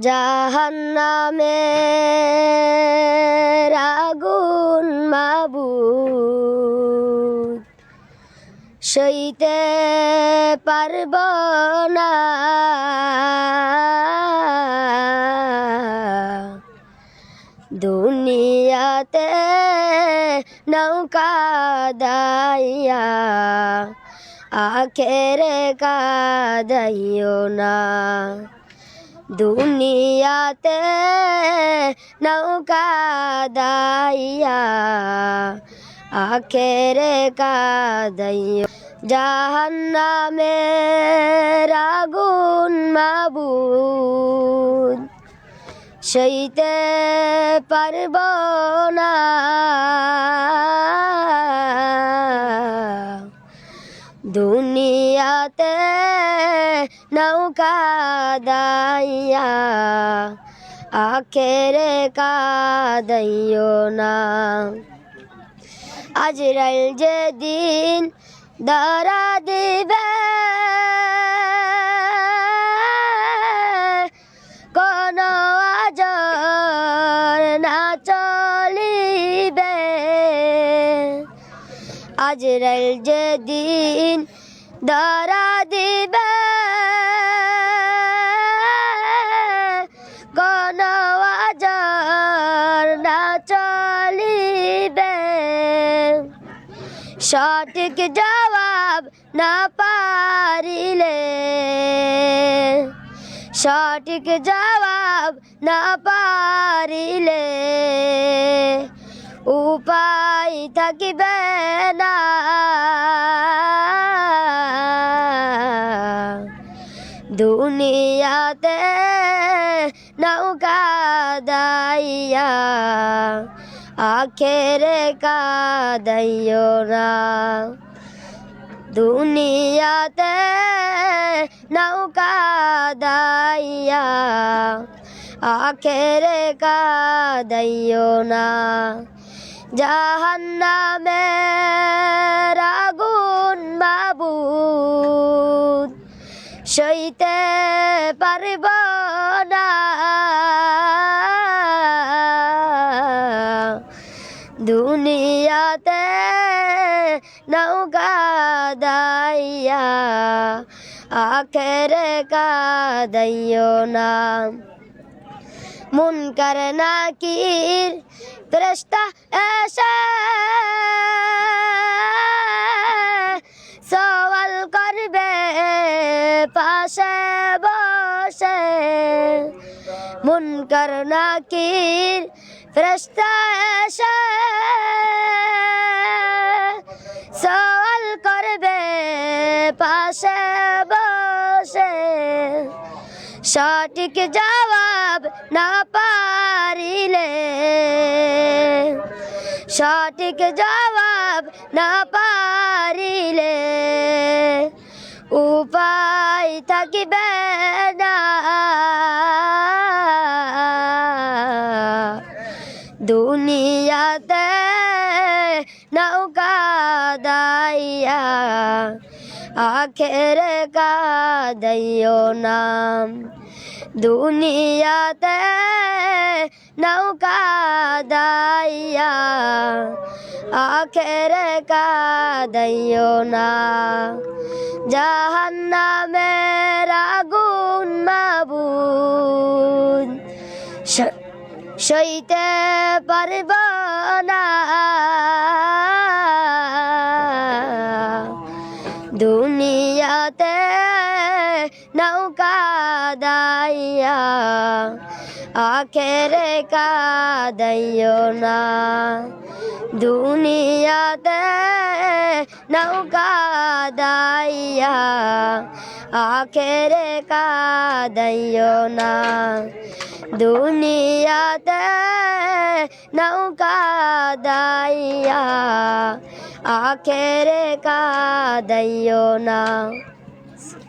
জাহান্নামে আগুন মাবুদ। সইতে পারব না। দুনিয়াতে নৌকা দাইয়া আখেরে কাদাইও না। দুনিয়াতে নৌকা দাইয়া আখেরে কাদাইও জাহান্নামে আগুন মাবুদ সইতে পারব না। দুনিয়াতে নৌকা দাইয়া আখেরে কাদাইও না আজরাইল যেদিন দারা দিবে কোন আজর না চলিবে আজরাইল যেদিন দারা দিবে। আজর না চলিবে। সঠিক জবাব না পারিলে। সঠিক জবাব না পারিলে। উপায় থাকিবে না। দুনিয়াতে নৌকা দাইয়া আখেরে কাদাইও না। দুনিয়াতে নৌকা দাইয়া আখেরে কাদাইও না। জাহান্নামে আগুন মাবুদ সইতে পারব না। দুনিয়াতে নৌকা দাইয়া আখেরে কাদাইও না। মুনকার নাকির ফেরেশতা এসে বসে মুনকার নাকির ফেরেশতা এসে সওয়াল করবে, পাশে বসে। সঠিক জবাব না পারিলে। সঠিক জবাব না পারিলে। উপায় থাকিবে দুনিয়াতে নৌকা দাইয়া, আখেরে কাদাইও নাম। দুনিয়াতে নৌকা দাইয়া, আখেরে কাদাইও না। জাহান্নামের আগুন মাবুদ সইতে পারব না। দুনিয়াতে নৌকা দাইয়া, আখেরে কাদাইও না। দুনিয়াতে নৌকা দাইয়া, আখেরে কাদাইও না। দুনিয়াতে নৌকা দাইয়া আখেরে কাদাইও না।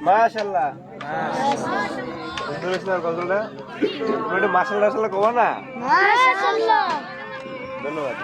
মাশাল্লাহ গজলটা। মাসাল্লাহ কবো না? ধন্যবাদ।